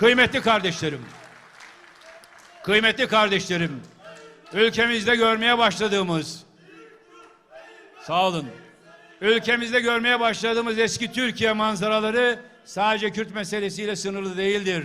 Kıymetli kardeşlerim, kıymetli kardeşlerim, ülkemizde görmeye başladığımız, sağ olun, ülkemizde görmeye başladığımız eski Türkiye manzaraları sadece Kürt meselesiyle sınırlı değildir.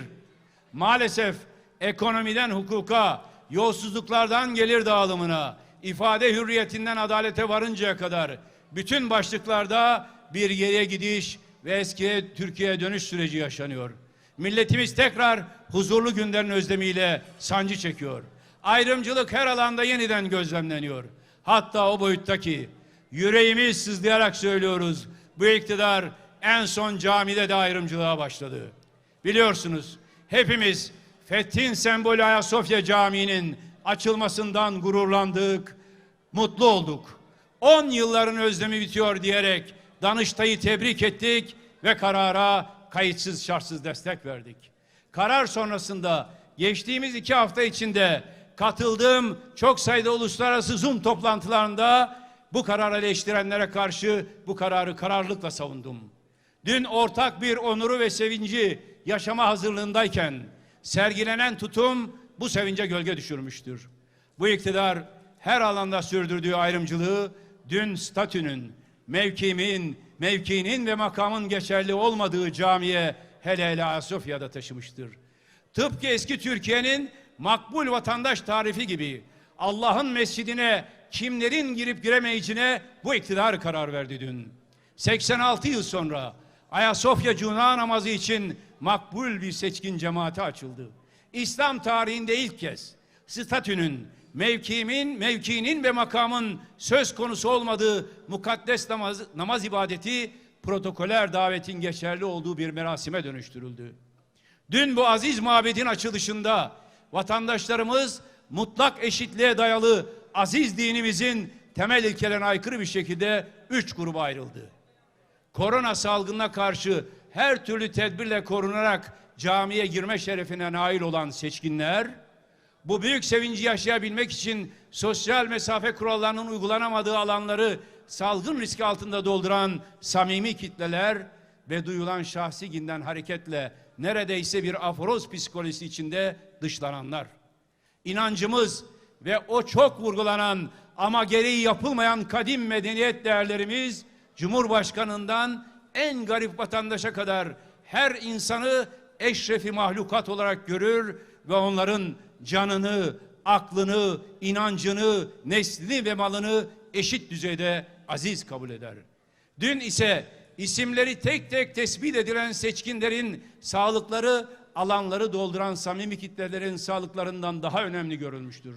Maalesef ekonomiden hukuka, yolsuzluklardan gelir dağılımına, ifade hürriyetinden adalete varıncaya kadar bütün başlıklarda bir geriye gidiş ve eskiye Türkiye'ye dönüş süreci yaşanıyor. Milletimiz tekrar huzurlu günlerin özlemiyle sancı çekiyor. Ayrımcılık her alanda yeniden gözlemleniyor. Hatta o boyuttaki yüreğimiz sızlayarak söylüyoruz. Bu iktidar en son camide de ayrımcılığa başladı. Biliyorsunuz hepimiz Fethin sembolü Ayasofya Camii'nin açılmasından gururlandık, mutlu olduk. 10 yılların özlemi bitiyor diyerek Danıştay'ı tebrik ettik ve karara kayıtsız şartsız destek verdik. Karar sonrasında geçtiğimiz iki hafta içinde katıldığım çok sayıda uluslararası Zoom toplantılarında bu kararı eleştirenlere karşı bu kararı kararlılıkla savundum. Dün ortak bir onuru ve sevinci yaşama hazırlığındayken sergilenen tutum bu sevince gölge düşürmüştür. Bu iktidar her alanda sürdürdüğü ayrımcılığı dün statünün, mevkimin, mevkinin ve makamın geçerli olmadığı camiye hele hele Ayasofya'da taşımıştır. Tıpkı eski Türkiye'nin makbul vatandaş tarifi gibi Allah'ın mescidine kimlerin girip giremeyeceğine bu iktidar karar verdi dün. 86 yıl sonra Ayasofya Cuma namazı için makbul bir seçkin cemaati açıldı. İslam tarihinde ilk kez statünün, mevkimin, mevkinin ve makamın söz konusu olmadığı mukaddes namaz, namaz ibadeti protokoler davetin geçerli olduğu bir merasime dönüştürüldü. Dün bu aziz mabedin açılışında vatandaşlarımız mutlak eşitliğe dayalı aziz dinimizin temel ilkelerine aykırı bir şekilde üç gruba ayrıldı. Korona salgınına karşı her türlü tedbirle korunarak camiye girme şerefine nail olan seçkinler, bu büyük sevinci yaşayabilmek için sosyal mesafe kurallarının uygulanamadığı alanları salgın riski altında dolduran samimi kitleler ve duyulan şahsi ginden hareketle neredeyse bir aforoz psikolojisi içinde dışlananlar. İnancımız ve o çok vurgulanan ama gereği yapılmayan kadim medeniyet değerlerimiz Cumhurbaşkanından en garip vatandaşa kadar her insanı eşrefi mahlukat olarak görür ve onların canını, aklını, inancını, neslini ve malını eşit düzeyde aziz kabul eder. Dün ise isimleri tek tek tespit edilen seçkinlerin sağlıkları alanları dolduran samimi kitlelerin sağlıklarından daha önemli görülmüştür.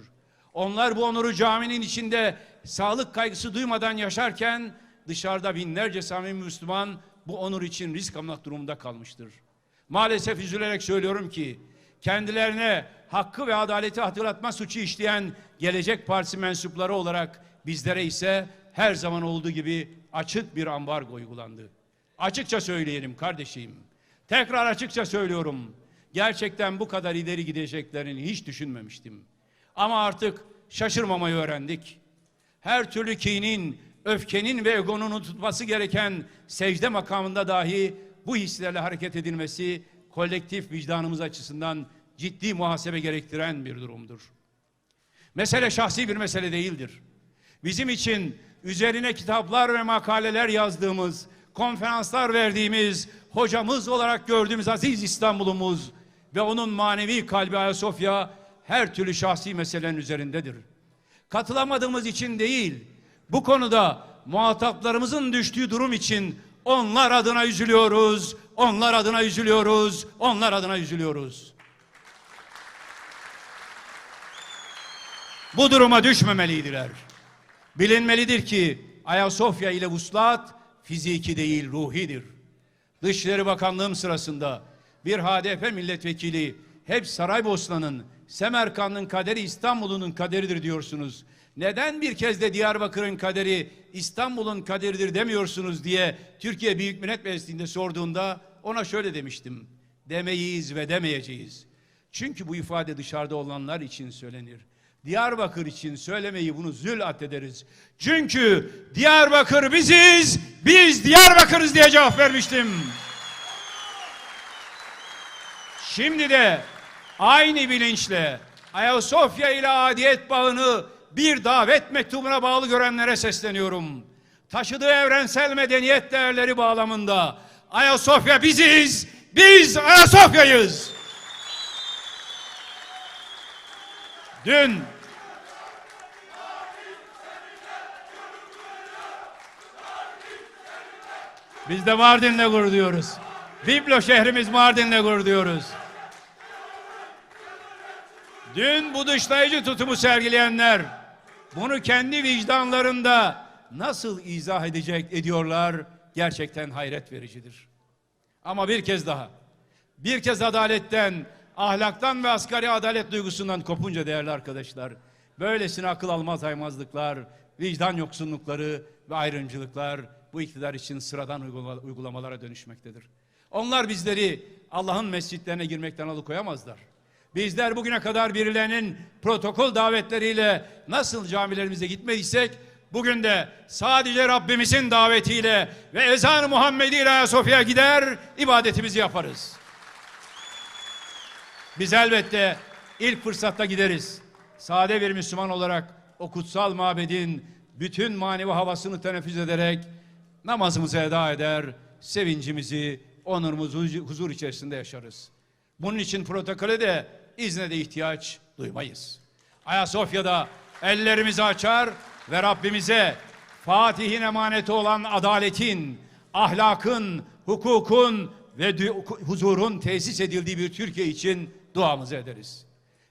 Onlar bu onuru caminin içinde sağlık kaygısı duymadan yaşarken dışarıda binlerce samimi Müslüman bu onur için risk almak durumunda kalmıştır. Maalesef üzülerek söylüyorum ki kendilerine hakkı ve adaleti hatırlatma suçu işleyen Gelecek Partisi mensupları olarak bizlere ise her zaman olduğu gibi açık bir ambargo uygulandı. Açıkça söyleyelim kardeşim. Tekrar açıkça söylüyorum. Gerçekten bu kadar ileri gideceklerini hiç düşünmemiştim. Ama artık şaşırmamayı öğrendik. Her türlü kinin, öfkenin ve egonun tutması gereken secde makamında dahi bu hislerle hareket edilmesi kolektif vicdanımız açısından ciddi muhasebe gerektiren bir durumdur. Mesele şahsi bir mesele değildir. Bizim için üzerine kitaplar ve makaleler yazdığımız, konferanslar verdiğimiz, hocamız olarak gördüğümüz aziz İstanbul'umuz ve onun manevi kalbi Ayasofya her türlü şahsi meselenin üzerindedir. Katılamadığımız için değil, bu konuda muhataplarımızın düştüğü durum için onlar adına üzülüyoruz, onlar adına üzülüyoruz, onlar adına üzülüyoruz. Bu duruma düşmemeliydiler. Bilinmelidir ki Ayasofya ile vuslat fiziki değil ruhidir. Dışişleri Bakanlığım sırasında bir HDP milletvekili hep Saraybosna'nın, Semerkant'ın kaderi İstanbul'un kaderidir diyorsunuz. Neden bir kez de Diyarbakır'ın kaderi İstanbul'un kaderidir demiyorsunuz diye Türkiye Büyük Millet Meclisi'nde sorduğunda ona şöyle demiştim. Demeyiz ve demeyeceğiz. Çünkü bu ifade dışarıda olanlar için söylenir. Diyarbakır için söylemeyi bunu zül addederiz. Çünkü Diyarbakır biziz, biz Diyarbakır'ız diye cevap vermiştim. Şimdi de aynı bilinçle Ayasofya ile adiyet bağını bir davet mektubuna bağlı görenlere sesleniyorum. Taşıdığı evrensel medeniyet değerleri bağlamında Ayasofya biziz, biz Ayasofya'yız. Dün Biz de Mardin'le gurur duyuyoruz. Biblo şehrimiz Mardin'le gurur duyuyoruz. Dün bu dışlayıcı tutumu sergileyenler bunu kendi vicdanlarında nasıl izah edecek ediyorlar gerçekten hayret vericidir. Ama bir kez daha bir kez adaletten, ahlaktan ve asgari adalet duygusundan kopunca değerli arkadaşlar böylesine akıl almaz aymazlıklar, vicdan yoksunlukları ve ayrımcılıklar bu iktidar için sıradan uygula- uygulamalara dönüşmektedir. Onlar bizleri Allah'ın mescitlerine girmekten alıkoyamazlar. Bizler bugüne kadar birilerinin protokol davetleriyle nasıl camilerimize gitmediysek bugün de sadece Rabbimizin davetiyle ve ezan-ı Muhammedi ile Ayasofya'ya gider ibadetimizi yaparız. Biz elbette ilk fırsatta gideriz. Sade bir Müslüman olarak o kutsal mabedin bütün manevi havasını teneffüs ederek namazımızı eda eder, sevincimizi, onurumuzu huzur içerisinde yaşarız. Bunun için protokole de izne de ihtiyaç duymayız. Ayasofya'da ellerimizi açar ve Rabbimize Fatih'in emaneti olan adaletin, ahlakın, hukukun ve huzurun tesis edildiği bir Türkiye için duamızı ederiz.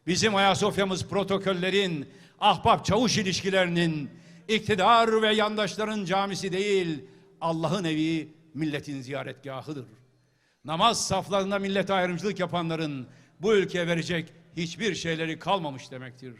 Bizim Ayasofya'mız protokollerin, ahbap çavuş ilişkilerinin, iktidar ve yandaşların camisi değil, Allah'ın evi milletin ziyaretgahıdır. Namaz saflarında millet ayrımcılık yapanların bu ülkeye verecek hiçbir şeyleri kalmamış demektir.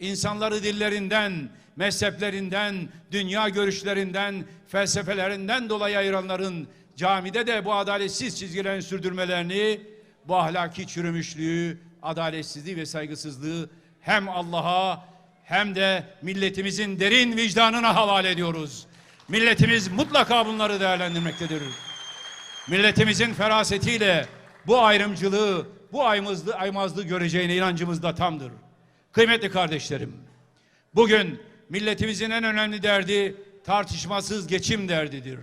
İnsanları dillerinden, mezheplerinden, dünya görüşlerinden, felsefelerinden dolayı ayıranların camide de bu adaletsiz çizgilerin sürdürmelerini, bu ahlaki çürümüşlüğü, adaletsizliği ve saygısızlığı hem Allah'a hem de milletimizin derin vicdanına havale ediyoruz. Milletimiz mutlaka bunları değerlendirmektedir. Milletimizin ferasetiyle bu ayrımcılığı, bu aymazlığı, aymazlığı göreceğine inancımız da tamdır. Kıymetli kardeşlerim, bugün milletimizin en önemli derdi tartışmasız geçim derdidir.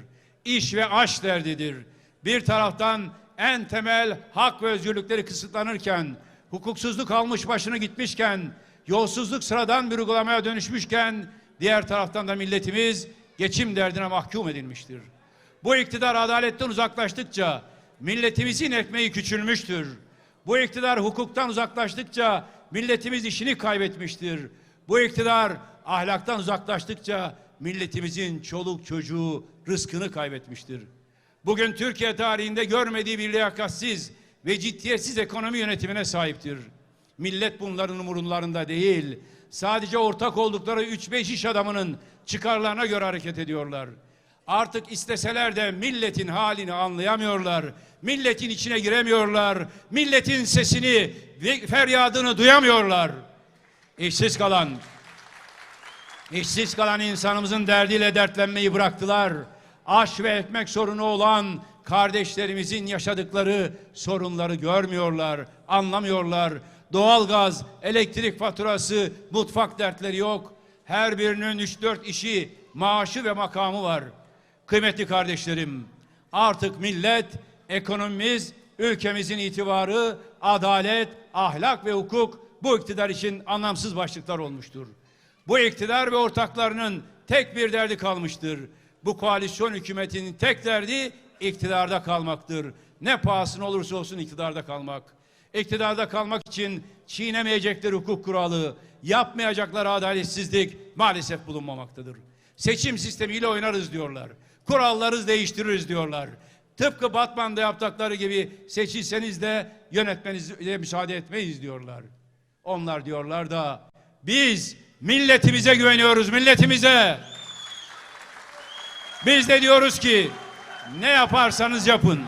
İş ve aş derdidir. Bir taraftan en temel hak ve özgürlükleri kısıtlanırken, hukuksuzluk almış başını gitmişken, yolsuzluk sıradan bir uygulamaya dönüşmüşken, diğer taraftan da milletimiz geçim derdine mahkum edilmiştir. Bu iktidar adaletten uzaklaştıkça milletimizin ekmeği küçülmüştür. Bu iktidar hukuktan uzaklaştıkça milletimiz işini kaybetmiştir. Bu iktidar ahlaktan uzaklaştıkça milletimizin çoluk çocuğu rızkını kaybetmiştir. Bugün Türkiye tarihinde görmediği bir liyakatsiz ve ciddiyetsiz ekonomi yönetimine sahiptir. Millet bunların umurlarında değil. Sadece ortak oldukları 3-5 iş adamının çıkarlarına göre hareket ediyorlar. Artık isteseler de milletin halini anlayamıyorlar. Milletin içine giremiyorlar. Milletin sesini feryadını duyamıyorlar. İşsiz kalan, işsiz kalan insanımızın derdiyle dertlenmeyi bıraktılar. Aş ve ekmek sorunu olan kardeşlerimizin yaşadıkları sorunları görmüyorlar, anlamıyorlar. Doğalgaz, elektrik faturası, mutfak dertleri yok. Her birinin 3-4 işi, maaşı ve makamı var. Kıymetli kardeşlerim, artık millet, ekonomimiz, ülkemizin itibarı, adalet, ahlak ve hukuk bu iktidar için anlamsız başlıklar olmuştur. Bu iktidar ve ortaklarının tek bir derdi kalmıştır. Bu koalisyon hükümetinin tek derdi iktidarda kalmaktır. Ne pahasına olursa olsun iktidarda kalmak. İktidarda kalmak için çiğnemeyecekleri hukuk kuralı, yapmayacakları adaletsizlik maalesef bulunmamaktadır. Seçim sistemiyle oynarız diyorlar. Kuralları değiştiririz diyorlar. Tıpkı Batman'da yaptıkları gibi seçilseniz de yönetmenize müsaade etmeyiz diyorlar. Onlar diyorlar da biz milletimize güveniyoruz milletimize. Biz de diyoruz ki ne yaparsanız yapın.